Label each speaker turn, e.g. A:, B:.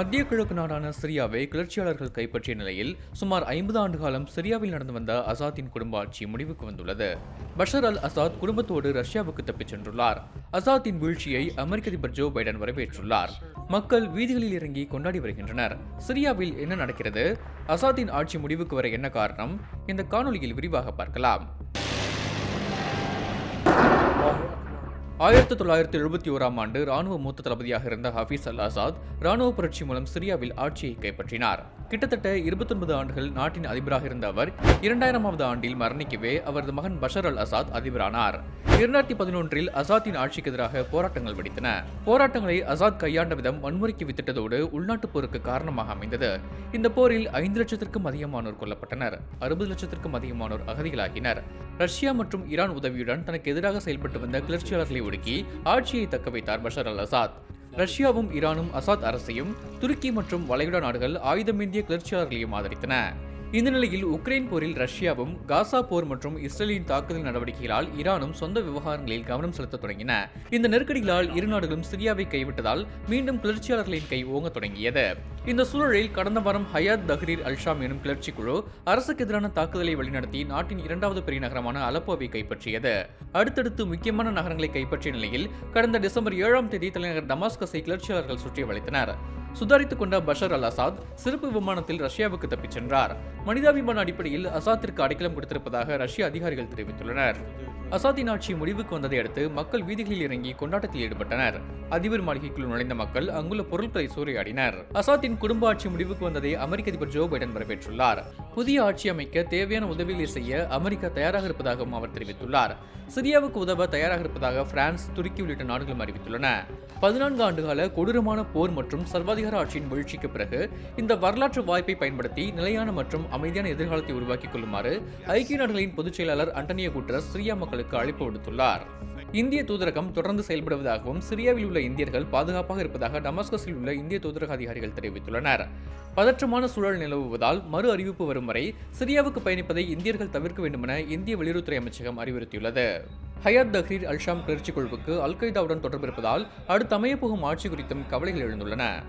A: மத்திய கிழக்கு நாடான சிரியாவை கிளர்ச்சியாளர்கள் கைப்பற்றிய நிலையில் சுமார் ஐம்பது ஆண்டு காலம் சிரியாவில் நடந்து வந்த அசாத்தின் குடும்ப ஆட்சி முடிவுக்கு வந்துள்ளது. பஷர் அல் அசாத் குடும்பத்தோடு ரஷ்யாவுக்கு தப்பிச் சென்றுள்ளார். அசாத்தின் வீழ்ச்சியை அமெரிக்க அதிபர் ஜோ பைடன் வரவேற்றுள்ளார். மக்கள் வீதிகளில் இறங்கி கொண்டாடி வருகின்றனர். சிரியாவில் என்ன நடக்கிறது? அசாத்தின் ஆட்சி முடிவுக்கு வர என்ன காரணம்? இந்த காணொலியில் விரிவாக பார்க்கலாம். ஆயிரத்தி தொள்ளாயிரத்தி எழுபத்தி ஓராம் ஆண்டு ராணுவ மூத்த தளபதியாக இருந்த ஹபீஸ் அல் ஆசாத் ராணுவ புரட்சி மூலம் சிரியாவில் ஆட்சியை கைப்பற்றினார். கிட்டத்தட்ட 29 ஆண்டுகள் நாட்டின் அதிபராக இருந்த அவர் இரண்டாயிரமாவது ஆண்டில் மரணிக்கவே அவரது மகன் பஷர் அல் அசாத் அதிபரானார். இரண்டாயிரத்தி பதினொன்றில் அசாத்தின் ஆட்சிக்கு எதிராக போராட்டங்கள் வெடித்தன. போராட்டங்களை அசாத் கையாண்ட விதம் வன்முறைக்கு வித்திட்டதோடு உள்நாட்டுப் போருக்கு காரணமாக அமைந்தது. இந்த போரில் ஐந்து லட்சத்திற்கும் அதிகமானோர் கொல்லப்பட்டனர். அறுபது லட்சத்திற்கும் அதிகமானோர் அகதிகளாகினர். ரஷ்யா மற்றும் ஈரான் உதவியுடன் தனக்கு எதிராக செயல்பட்டு வந்த கிளர்ச்சியாளர்களை ஒடுக்கி ஆட்சியை தக்க வைத்தார் பஷர் அல் அசாத் ரஷ்யாவும் ஈரானும் அசாத் அரசையும் துருக்கி மற்றும் வளைகுடா நாடுகள் ஆயுதமேந்திய கிளர்ச்சியாளர்களையும் ஆதரித்தன. இந்த நிலையில் உக்ரைன் போரில் ரஷ்யாவும் காசா போர் மற்றும் இஸ்ரேலின் தாக்குதல் நடவடிக்கைகளால் ஈரானும் சொந்த விவகாரங்களில் கவனம் செலுத்த தொடங்கின. இந்த நெருக்கடிகளால் இரு நாடுகளும் சிரியாவை கைவிட்டதால் மீண்டும் கிளர்ச்சியாளர்களின் கை ஓங்க தொடங்கியது. இந்த சூழலில் கடந்த வாரம் ஹயாத் தஹ்ரீர் அல்ஷாம் எனும் கிளர்ச்சி குழு அரசுக்கு எதிரான தாக்குதலை வழிநடத்தி நாட்டின் இரண்டாவது பெரிய நகரமான அலப்போவை கைப்பற்றியது. அடுத்தடுத்து முக்கியமான நகரங்களை கைப்பற்றிய நிலையில் கடந்த டிசம்பர் ஏழாம் தேதி தலைநகர் டமாஸ்கஸை கிளர்ச்சியாளர்கள் சுற்றி வளைத்தனர் சுதாரித்துக் கொண்ட பஷர் அல் அசாத் சிறப்பு விமானத்தில் ரஷ்யாவுக்கு தப்பிச் சென்றார். மனிதாபிமான அடிப்படையில் அசாத்திற்கு அடைக்கலம் கொடுத்திருப்பதாக ரஷ்ய அதிகாரிகள் தெரிவித்துள்ளனர். அசாத்தின் ஆட்சி முடிவுக்கு வந்ததை அடுத்து மக்கள் வீதிகளில் இறங்கி கொண்டாட்டத்தில் ஈடுபட்டனர். அதிபர் மாளிகைக்குள் நுழைந்த மக்கள் அங்குள்ள பொருட்களை சூறையாடினர். அசாத்தின் குடும்ப ஆட்சி முடிவுக்கு வந்ததை அமெரிக்க அதிபர் ஜோ பைடன் வரவேற்றுள்ளார். புதிய ஆட்சி அமைக்க தேவையான உதவிகளை செய்ய அமெரிக்கா தயாராக இருப்பதாகவும் அவர் தெரிவித்துள்ளார். சிரியாவுக்கு உதவ தயாராக இருப்பதாக பிரான்ஸ் துருக்கி உள்ளிட்ட நாடுகளும் அறிவித்துள்ளன. பதினான்கு ஆண்டுகால கொடூரமான போர் மற்றும் சர்வாதிகார ஆட்சியின் வீழ்ச்சிக்கு பிறகு இந்த வரலாற்று வாய்ப்பை பயன்படுத்தி நிலையான மற்றும் அமைதியான எதிர்காலத்தை உருவாக்கிக் கொள்ளுமாறு ஐக்கிய நாடுகளின் பொதுச் செயலாளர் அண்டனியோ குட்ரஸ் சிரியா மக்களுக்கு அழைப்பு விடுத்துள்ளார். இந்திய தூதரகம் தொடர்ந்து செயல்படுவதாகவும் சிரியாவில் உள்ள இந்தியர்கள் பாதுகாப்பாக இருப்பதாக டமாஸ்கஸில் உள்ள இந்திய தூதரக அதிகாரிகள் தெரிவித்துள்ளனர். பதற்றமான சூழல் நிலவுவதால் மறு அறிவிப்பு வரும் வரை சிரியாவுக்கு பயணிப்பதை இந்தியர்கள் தவிர்க்க வேண்டுமென இந்திய வெளியுறவுத்துறை அமைச்சகம் அறிவுறுத்தியுள்ளது. ஹயாத் தஹ்ரீர் அல்ஷாம் கிளர்ச்சி குழுவுக்கு அல் கொய்தாவுடன் தொடர்பு இருப்பதால் அடுத்து அமையப்போகும் ஆட்சி குறித்தும் கவலைகள் எழுந்துள்ளன.